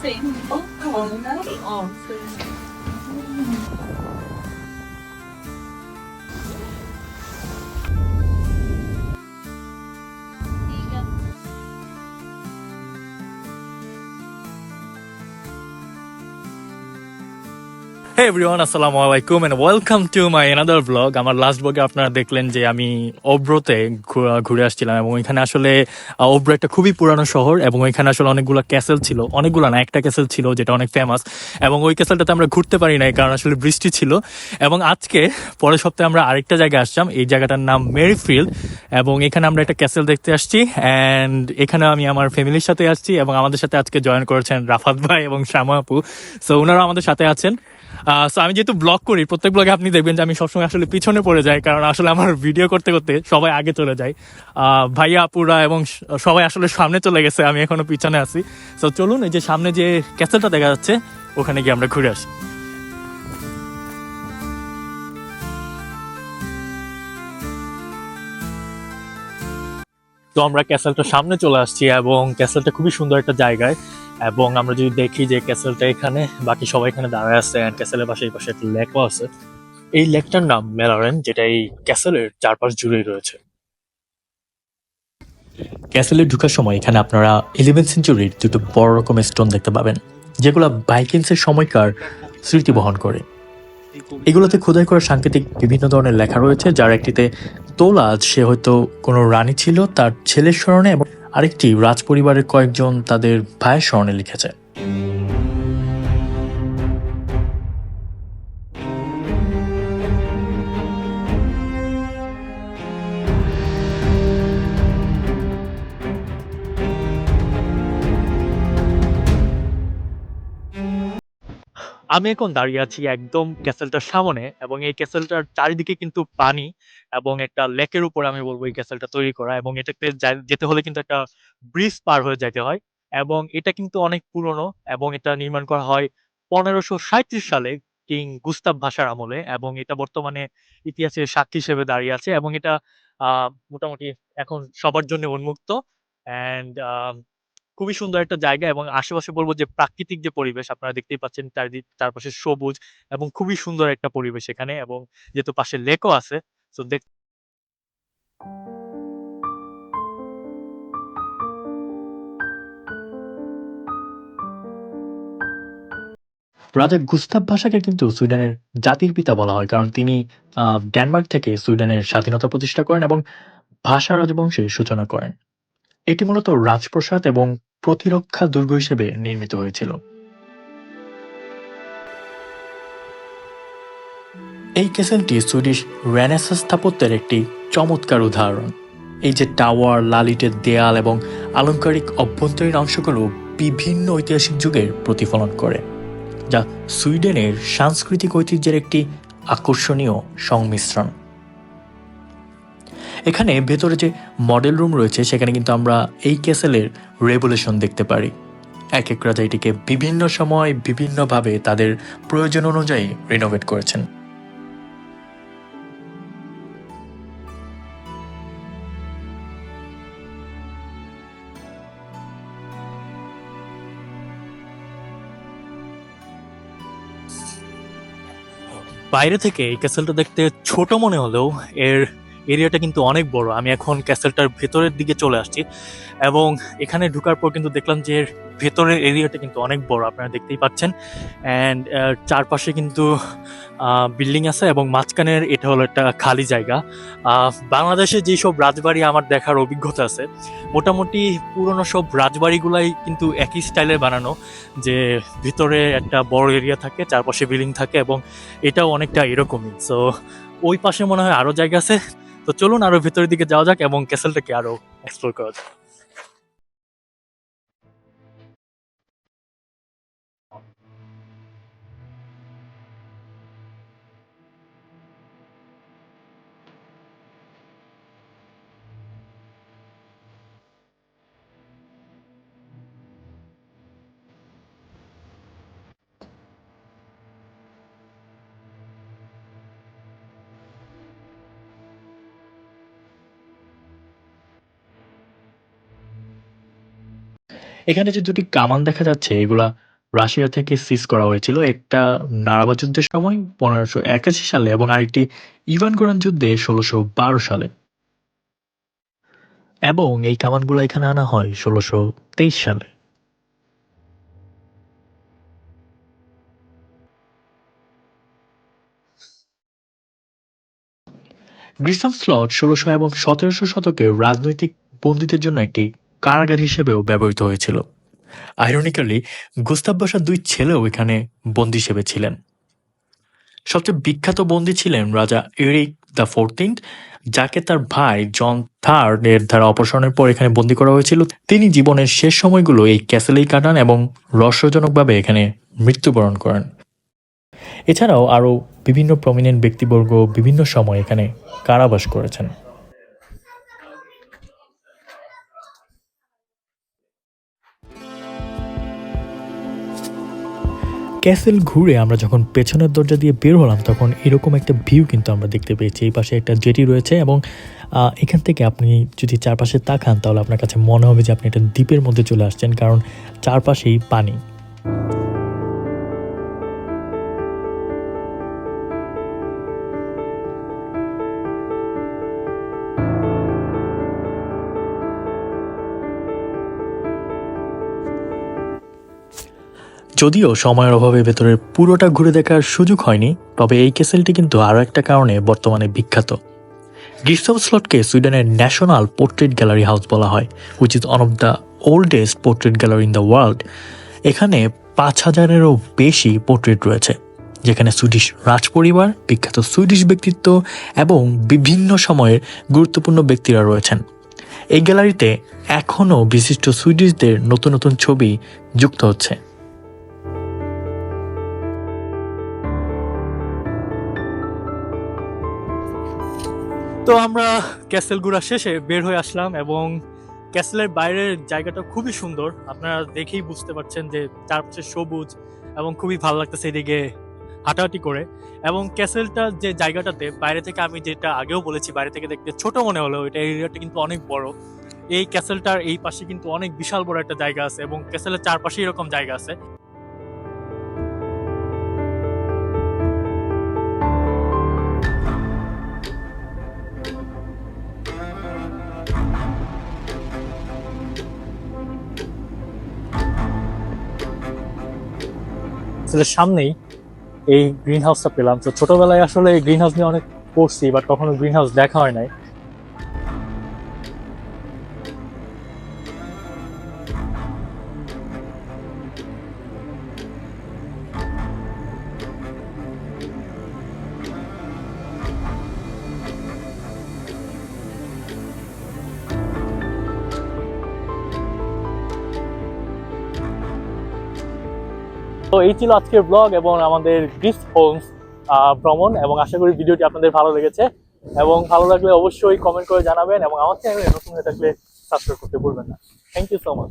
sendo bacana. Ó, tá foi. Everyone আসসালামু আলাইকুম and welcome to my another blog আমার last ব্লগে আপনারা দেখলেন যে আমি ওব্রোতে ঘু- ঘুরে আসছিলাম এবং এখানে আসলে ওব্রো একটা খুবই পুরানো শহর এবং এখানে আসলে অনেকগুলো ক্যাসেল ছিল। অনেকগুলো না, একটা ক্যাসেল ছিল যেটা অনেক ফেমাস এবং ওই ক্যাসেলটাতে আমরা ঘুরতে পারি নাই কারণ আসলে বৃষ্টি ছিল। এবং আজকে, পরের সপ্তাহে আমরা আরেকটা জায়গায় আসলাম এই জায়গাটার নাম মেরিফিল্ড এবং এখানে আমরা একটা ক্যাসেল দেখতে আসছি অ্যান্ড এখানে আমি আমার ফ্যামিলির সাথে আসছি এবং আমাদের সাথে আজকে জয়েন করেছেন রাফাত ভাই এবং শ্যামা আপু। সো ওনারা আমাদের সাথে আছেন। সো আমি যেহেতু ব্লগ করি, প্রত্যেক ব্লগে আপনি দেখবেন যে আমি সবসময় আসলে পিছনে পড়ে যাই, কারণ আসলে আমার ভিডিও করতে করতে সবাই আগে চলে যায়। ভাইয়া, আপুরা এবং সবাই আসলে সামনে চলে গেছে, আমি এখনও পিছনে আছি। সো চলুন, এই যে সামনে যে ক্যাসেলটা দেখা যাচ্ছে, ওখানে গিয়ে আমরা ঘুরে আসি। তো আমরা ক্যাসেলটার সামনে চলে আসছি এবং ক্যাসেলটা খুবই সুন্দর একটা জায়গায়। এবং আমরা যদি দেখি যে ক্যাসেলটা এখানে, বাকি সবাই এখানে দাঁড়ায় আছে অ্যান্ড ক্যাসেলের পাশে এই পাশে একটা লেকও আছে। এই লেকটার নাম মেলারেন, যেটা এই ক্যাসেলের চারপাশ জুড়েই রয়েছে। ক্যাসেলে ঢুকার সময় এখানে আপনারা ইলেভেন সেঞ্চুরির দুটো বড় রকমের স্টোন দেখতে পাবেন, যেগুলো বাইকিংসের সময়কার স্মৃতি বহন করে। এগুলোতে খোদাই করা সাংকেতিক বিভিন্ন ধরনের লেখা রয়েছে, যার একটিতে তোলা সে হয়তো কোনো রানী ছিল, তার ছেলের স্মরণে এবং আরেকটি রাজপরিবারের কয়েকজন তাদের ভাইয়ের স্মরণে লিখেছে। আমি এখন দাঁড়িয়ে আছি একদম ক্যাসেলটার সামনে এবং এই ক্যাসেলটার চারিদিকে কিন্তু পানি এবং একটা লেকের উপর আমি বলব এই ক্যাসেলটা তৈরি করা এবং এটাতে যেতে হলে কিন্তু একটা ব্রিজ পার হয়ে যেতে হয় এবং এটা কিন্তু অনেক পুরনো এবং এটা নির্মাণ করা হয় পনেরোশো সাঁত্রিশ সালে কিং গুস্তাব ভাষার আমলে এবং এটা বর্তমানে ইতিহাসের সাক্ষী হিসেবে দাঁড়িয়ে আছে এবং এটা আহ, মোটামুটি এখন সবার জন্য উন্মুক্ত অ্যান্ড খুবই সুন্দর একটা জায়গা এবং আশেপাশে বলব যে প্রাকৃতিক যে পরিবেশ, আপনারা দেখতেই পাচ্ছেন চারিদিক, চারপাশে সবুজ এবং খুবই সুন্দর একটা পরিবেশ এখানে এবং যেহেতু পাশে লেকও আছে তো দেখ রাজা গুস্তাভ ভাষাকে কিন্তু সুইডেনের জাতির পিতা বলা হয়, কারণ তিনি ডেনমার্ক থেকে সুইডেনের স্বাধীনতা প্রতিষ্ঠা করেন এবং ভাষা রাজবংশের সূচনা করেন। এটি মূলত রাজপ্রসাদ এবং প্রতিরক্ষা দুর্গ হিসেবে নির্মিত হয়েছিল। এই ক্যাসেলটি সুইডিশ রেনেসাঁ স্থাপত্যের একটি চমৎকার উদাহরণ। এই যে টাওয়ার, লালিটের দেয়াল এবং আলংকারিক অভ্যন্তরীণ অংশগুলো বিভিন্ন ঐতিহাসিক যুগের প্রতিফলন করে, যা সুইডেনের সাংস্কৃতিক ঐতিহ্যের একটি আকর্ষণীয় সংমিশ্রণ। এখানে ভেতরে যে মডেল রুম রয়েছে, সেখানে কিন্তু আমরা এই ক্যাসেলের রেভুলেশন দেখতে পারি। এক এক রাজা এটিকে বিভিন্ন সময় বিভিন্নভাবে তাদের প্রয়োজন অনুযায়ী রিনোভেট করেছেন। বাইরে থেকে এই ক্যাসেলটা দেখতে ছোট মনে হলেও এর এরিয়াটা কিন্তু অনেক বড়। আমি এখন ক্যাসেলটার ভেতরের দিকে চলে আসছি এবং এখানে ঢুকার পর কিন্তু দেখলাম যে ভেতরের এরিয়াটা কিন্তু অনেক বড়, আপনারা দেখতেই পাচ্ছেন। অ্যান্ড চারপাশে কিন্তু বিল্ডিং আছে এবং মাঝখানের এটা হলো একটা খালি জায়গা। বাংলাদেশে বাংলাদেশে যেসব রাজবাড়ি আমার দেখার অভিজ্ঞতা আছে, মোটামুটি পুরনো সব রাজবাড়িগুলাই কিন্তু একই স্টাইলে বানানো, যে ভিতরে একটা বড় এরিয়া থাকে, চারপাশে বিল্ডিং থাকে এবং এটাও অনেকটা এরকমই। সো ওই পাশে মনে হয় আরও জায়গা আছে। তো চলুন আরও ভিতরের দিকে যাওয়া যাক এবং ক্যাসেলটাকে আরও এক্সপ্লোর করা যাক। এখানে যে দুটি কামান দেখা যাচ্ছে, এগুলা রাশিয়া থেকে সিজ করা হয়েছিল। একটা নারাবা যুদ্ধের সময়, পনেরোশো একাশি সালে, এবং আরেকটি ইভান গোরান যুদ্ধে, ষোলোশো বারো সালে। এবং এই কামানগুলো এখানে আনা হয় ষোলোশো তেইশ সালে। গ্রিসাম স্লট ষোলোশো এবং সতেরোশো শতকে রাজনৈতিক বন্দীদের জন্য একটি কারাগার হিসেবেও ব্যবহৃত হয়েছিল। আইরনিক্যালি গুস্তাব বাসার দুই ছেলেও এখানে বন্দী হিসেবে ছিলেন। সবচেয়ে বিখ্যাত বন্দী ছিলেন রাজা এরিক দ্য ফোরটিন্থ, যাকে তার ভাই জন থার্ড এর দ্বারা অপসারণের পর এখানে বন্দি করা হয়েছিল। তিনি জীবনের শেষ সময়গুলো এই ক্যাসেলেই কাটান এবং রহস্যজনকভাবে এখানে মৃত্যুবরণ করেন। এছাড়াও আরও বিভিন্ন প্রমিনেন্ট ব্যক্তিবর্গ বিভিন্ন সময় এখানে কারাবাস করেছেন। ক্যাসেল ঘুরে আমরা যখন পেছনের দরজা দিয়ে বের হলাম, তখন এরকম একটা ভিউ কিন্তু আমরা দেখতে পেয়েছি। এই পাশে একটা জেটি রয়েছে এবং এখান থেকে আপনি যদি চারপাশে তাকান, তাহলে আপনার কাছে মনে হবে যে আপনি একটা দ্বীপের মধ্যে চলে আসছেন, কারণ চারপাশেই পানি। যদিও সময়ের অভাবে ভেতরের পুরোটা ঘুরে দেখার সুযোগ হয়নি, তবে এই ক্যাসেলটি কিন্তু আরও একটা কারণে বর্তমানে বিখ্যাত। গিফট স্লটকে সুইডেনের ন্যাশনাল পোর্ট্রেট গ্যালারি হাউস বলা হয় which is one of the oldest portrait gallery in the world এখানে পাঁচ হাজারেরও বেশি পোর্ট্রেট রয়েছে, যেখানে সুইডিশ রাজপরিবার, বিখ্যাত সুইডিশ ব্যক্তিত্ব এবং বিভিন্ন সময়ের গুরুত্বপূর্ণ ব্যক্তিরা রয়েছেন। এই গ্যালারিতে এখনও বিশিষ্ট সুইডিশদের নতুন নতুন ছবি যুক্ত হচ্ছে। তো আমরা ক্যাসেল ঘোরা শেষে বের হয়ে আসলাম এবং ক্যাসেলের বাইরের জায়গাটা খুবই সুন্দর। আপনারা দেখেই বুঝতে পারছেন যে চারপাশে সবুজ এবং খুবই ভালো লাগতেছে এদিকে হাঁটাহাঁটি করে। এবং ক্যাসেলটা যে জায়গাটাতে, বাইরে থেকে আমি যেটা আগেও বলেছি, বাইরে থেকে দেখতে ছোট মনে হলো এটা এরিয়াটা কিন্তু অনেক বড়। এই ক্যাসেলটার এই পাশে কিন্তু অনেক বিশাল বড় একটা জায়গা আছে এবং ক্যাসেলের চারপাশে এরকম জায়গা আছে। ক্যাসেলের সামনেই এই গ্রিন হাউসটা পেলাম। তো ছোটবেলায় আসলে এই গ্রিন হাউস নিয়ে অনেক পড়ছি বাট কখনো গ্রিন হাউস দেখা হয় নাই। তো এই ছিল আজকের ব্লগ এবং আমাদের গ্রিস হোমস ভ্রমণ এবং আশা করি ভিডিওটি আপনাদের ভালো লেগেছে এবং ভালো লাগলে অবশ্যই কমেন্ট করে জানাবেন এবং আমার চ্যানেলে নতুন হয়ে থাকলে সাবস্ক্রাইব করতে ভুলবেন না। Thank you so much